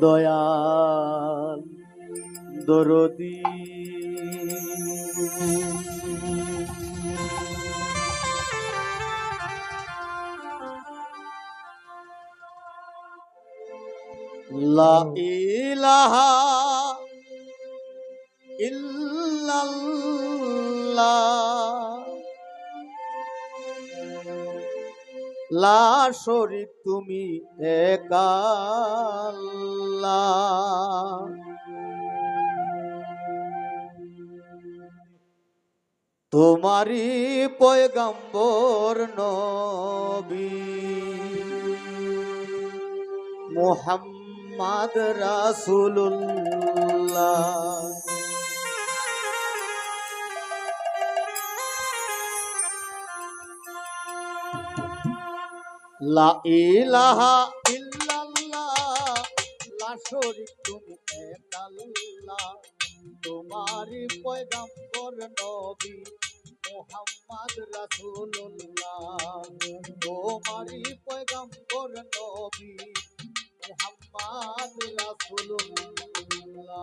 দয়াল দরদি। লা ইলাহা ইল্লাল্লাহ। লা শরীক তুমি একা আল্লাহ। তোমারই পয়গম্বর নবী মোহাম্মদ রাসূলুল্লাহ লা ইলাহা ইল্লাল্লাহ। লা শরীক তুমি এক আল্লাহ তোমারই পয়গম্বর নবী মুহাম্মদ রাসূলুল্লাহ। তোমারই পয়গম্বর নবী মুহাম্মদ রাসূলুল্লাহ।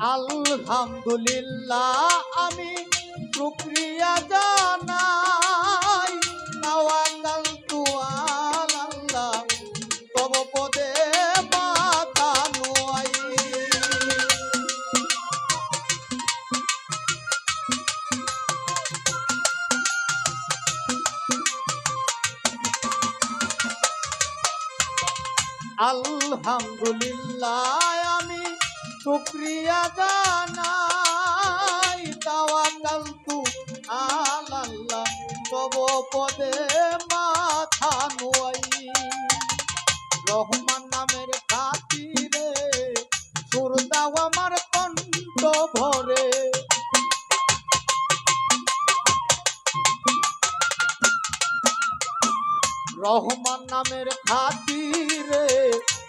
আলহামদুলিল্লাহ আমি শুক্রিয়া জানাই। তাওয়াক্কাল তু আলাল্লাহ তব পদে মাথা নোয়াই। আলহামদুলিল্লাহ আমি শুক্রিয়া জানাই তাওয়াক্কাল তু আলাল্লাহ তব পদে মাথা নোয়াই। রহমান নামের খাতিরে সুর দাও আমার কণ্ঠ ভরে। রহমান নামের খাতিরে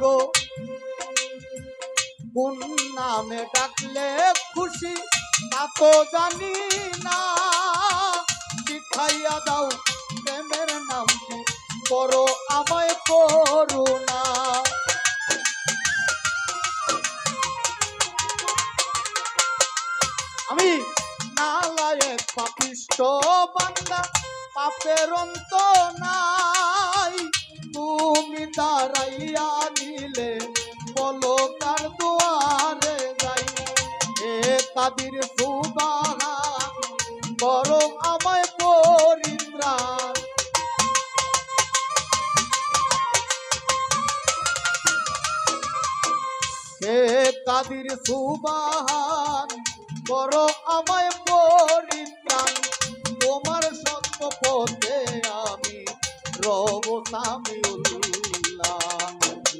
গো। কোন নামে ডাকলে খুশি, তা তো জানি না। শিখাইয়া দাও প্রেমের নামটি করো আমায় করুণা। আমি নালায়েক পাপিষ্ট বান্দা, পাপের অন্ত নাই। তুমি দাঁড়াইয়া নিলে, বলো কার দুয়ারে যাই। এ কাদির সুবাহা করো আমায় পরিত্রাণ হে কাদির সুবাহান করো আমায় পরিত্রাণ তোমার সত্য পথে আমি রব সামিউল্লাহ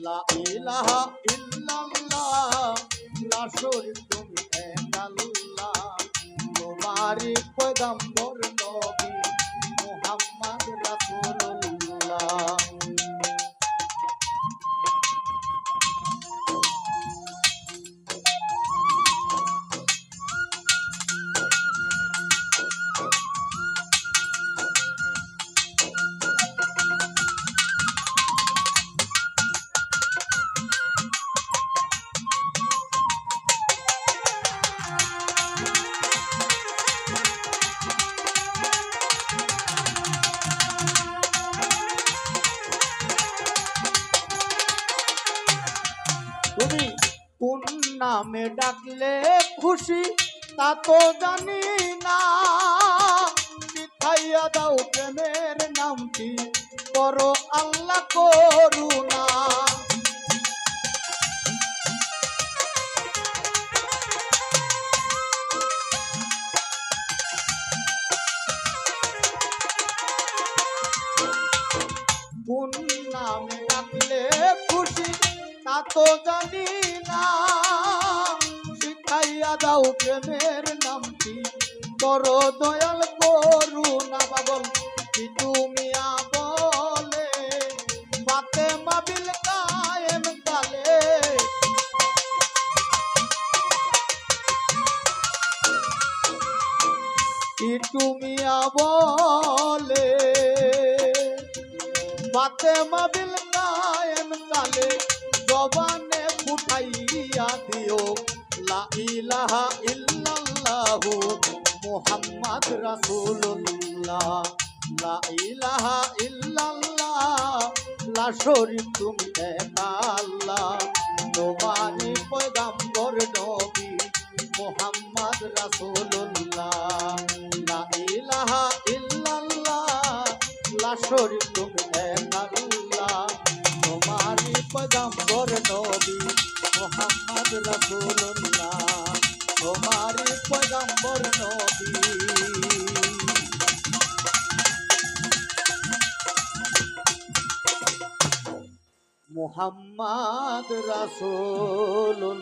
লা ইলাহা ইল্লাল্লাহ। তুমি এক আল্লাহ তোমারই তুমি কোন নামে ডাকলে খুশি, তা তো জানি না। শিখাইয়া দাও প্রেমের নামটি, করো আল্লাহ করুণা। কোন নামে ডাকলে খুশি তা তো জানি না। শিখাইয়া দাও প্রেমের নামটি। করো দয়াল করুণা পাগল, কি তুমি বলে পাতে মাবিল কায়েম কালে। কি তুমি বলে বাতে মাবিল জবানে ফুটাইয়া দিও, লা ইলাহা ইল্লাল্লাহু মুহাম্মদ রাসূলুল্লাহ, লা ইলাহা ইল্লাল্লাহ, লা শরীক তুমি একা আল্লাহ, তোমারই পয়গাম্বর নবী মুহাম্মদ রাসূলুল্লাহ, লা ইলাহা ইল্লাল্লাহ, লা শরীক মুহাম্মদ রাসূলুল্লাহ